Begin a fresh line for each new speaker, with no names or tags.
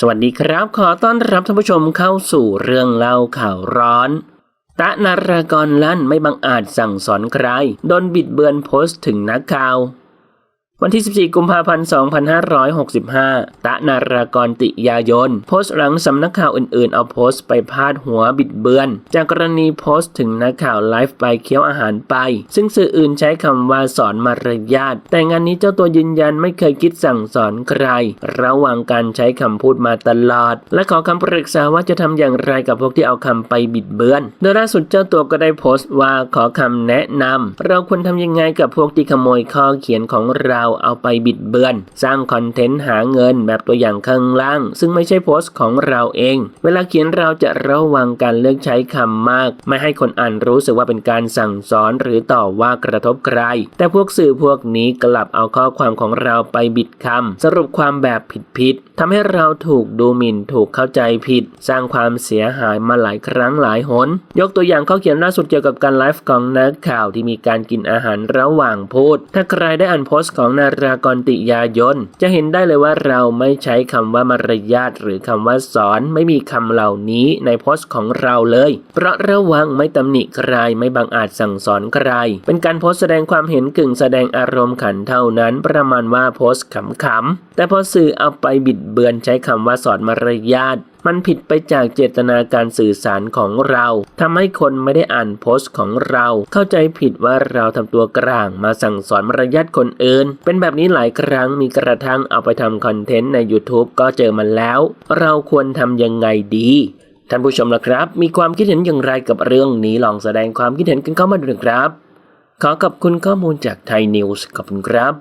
สวัสดีครับ ขอต้อนรับท่านผู้ชมเข้าสู่เรื่องเล่าข่าวร้อน ตะนารากรลั่นไม่บังอาจสั่งสอนใครโดนบิดเบือนโพสต์ถึงนักข่าว วันที่ 14 กุมภาพันธ์ 2565 ตะนารากรติยายน โพสต์หลังสำนักข่าวอื่นๆ เอาโพสต์ไปพาดหัวบิดเบือน จากกรณีโพสต์ถึงนักข่าวไลฟ์ไปเคี้ยวอาหารไป ซึ่งสื่ออื่นใช้คำว่าสอนมารยาท แต่งานนี้เจ้าตัวยืนยันไม่เคยคิดสั่งสอนใคร ระหว่างการใช้คำพูดมาตลอด และขอคำปรึกษาว่าจะทำอย่างไรกับพวกที่เอาคำไปบิดเบือน โดยล่าสุดเจ้าตัวก็ได้โพสต์ว่าขอคำแนะนำเราควรทำยังไงกับพวกที่ขโมยข้อเขียนของเราเอาไปบิดเบือน สร้างคอนเทนต์หาเงินแบบตัวอย่างข้างล่าง ซึ่งไม่ใช่โพสต์ของเราเอง เวลาเขียนเราจะระวังการเลือกใช้คำมาก ไม่ให้คนอ่านรู้สึกว่าเป็นการสั่งสอนหรือต่อว่ากระทบใคร แต่พวกสื่อพวกนี้กลับเอาข้อความของเราไปบิดคำสรุปความแบบผิดๆทำให้เราถูกดูหมิ่นถูกเข้าใจผิด สร้างความเสียหายมาหลายครั้งหลายหน ยกตัวอย่างข้อเขียนล่าสุดเกี่ยวกับการไลฟ์ของนักข่าวที่มีการกินอาหารระหว่างพูด ถ้าใครได้อ่านโพสต์ของนารากรติยายนจะเห็นได้เลยว่าเราไม่ใช้คำว่ามารยาทหรือคำว่าสอนไม่มีคำเหล่านี้ในโพสต์ของเราเลย เพราะระวังไม่ตำหนิใครไม่บังอาจสั่งสอนใคร เป็นการโพสต์แสดงความเห็นกึ่งแสดงอารมณ์ขันเท่านั้น ประมาณว่าโพสต์ขำๆแต่พอสื่อเอาไปบิดเบือนใช้คำว่าสอนมารยาท มันผิดไปจากเจตนาการสื่อสารของเราทำให้คนไม่ได้อ่านโพสต์ของเรา เข้าใจผิดว่าเราทำตัวกลางมาสั่งสอนมารยาทคนอื่น เป็นแบบนี้หลายครั้งมีกระทั่งเอาไปทำคอนเทนต์ใน YouTube ก็เจอมันแล้ว เราควรทำยังไงดีท่านผู้ชมล่ะครับ มีความคิดเห็นอย่างไรกับเรื่องนี้ลองแสดงความคิดเห็นกันเข้ามาดูนะครับ ขอขอบคุณข้อมูลจากไทยนิวส์ขอบคุณครับ